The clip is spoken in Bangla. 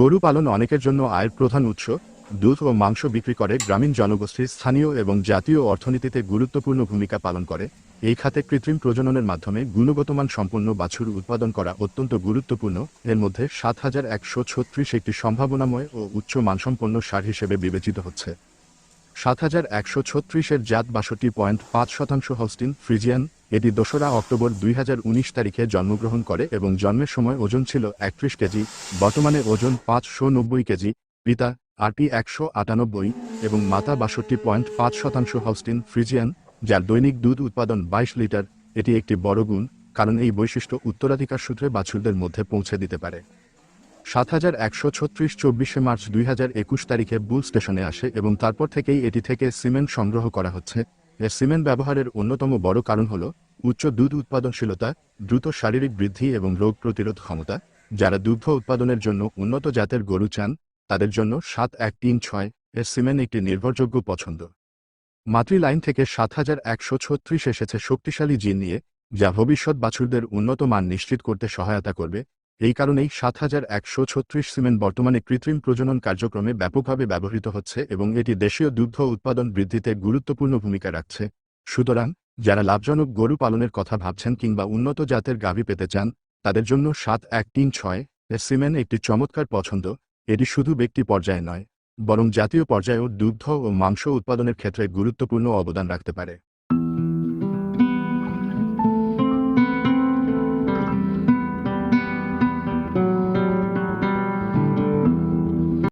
গরু পালন অনেকের জন্য আয়ের প্রধান উৎস। দুধ ও মাংস বিক্রি করে গ্রামীণ জনগোষ্ঠীর স্থানীয় এবং জাতীয় অর্থনীতিতে গুরুত্বপূর্ণ ভূমিকা পালন করে। এই খাতে কৃত্রিম প্রজননের মাধ্যমে গুণগতমান সম্পন্ন বাছুর উৎপাদন করা অত্যন্ত গুরুত্বপূর্ণ। এর মধ্যে সাত হাজার একশো ছত্রিশ একটি সম্ভাবনাময় ও উচ্চ মানসম্পন্ন সার হিসেবে বিবেচিত হচ্ছে। সাত হাজার একশো ছত্রিশের জাত বাষট্টি পয়েন্ট পাঁচ শতাংশ হস্টিন ফ্রিজিয়ান। এটি দোসরা অক্টোবর দুই হাজার উনিশ তারিখে জন্মগ্রহণ করে এবং জন্মের সময় ওজন ছিল একত্রিশ কেজি, বর্তমানে ওজন পাঁচশো নব্বই কেজি। পিতা আরটি একশো আটানব্বই এবং মাতা বাষট্টি পয়েন্ট পাঁচ শতাংশ হস্টিন ফ্রিজিয়ান, যার দৈনিক দুধ উৎপাদন বাইশ লিটার। এটি একটি বড় গুণ, কারণ এই বৈশিষ্ট্য উত্তরাধিকার সূত্রে বাছুরদের মধ্যে পৌঁছে দিতে পারে। সাত হাজার একশো ছত্রিশ চব্বিশে মার্চ দুই হাজার একুশ তারিখে বুল স্টেশনে আসে এবং তারপর থেকেই এটি থেকে সিমেন্ট সংগ্রহ করা হচ্ছে। এর সিমেন্ট ব্যবহারের অন্যতম বড় কারণ হল উচ্চ দুধ উৎপাদনশীলতা, দ্রুত শারীরিক বৃদ্ধি এবং রোগ প্রতিরোধ ক্ষমতা। যারা দুগ্ধ উৎপাদনের জন্য উন্নত জাতের গরু চান, তাদের জন্য সাত এক তিন ছয় এর সিমেন্ট একটি নির্ভরযোগ্য পছন্দ। মাতৃ লাইন থেকে সাত হাজার একশো ছত্রিশ এসেছে শক্তিশালী জিন নিয়ে, যা ভবিষ্যৎ বাছুরদের উন্নত মান নিশ্চিত করতে সহায়তা করবে। এই কারণেই সাত হাজার একশো ছত্রিশ সিমেন্ট বর্তমানে কৃত্রিম প্রজনন কার্যক্রমে ব্যাপকভাবে ব্যবহৃত হচ্ছে এবং এটি দেশীয় দুগ্ধ উৎপাদন বৃদ্ধিতে গুরুত্বপূর্ণ ভূমিকা রাখছে। সুতরাং, যারা লাভজনক গরু পালনের কথা ভাবছেন কিংবা উন্নত জাতের গাভী পেতে চান, তাদের জন্য সাত এক তিন ছয় সিমেন্ট একটি চমৎকার পছন্দ। এটি শুধু ব্যক্তি পর্যায়ে নয়, বরং জাতীয় পর্যায়েও দুগ্ধ ও মাংস উৎপাদনের ক্ষেত্রে গুরুত্বপূর্ণ অবদান রাখতে পারে।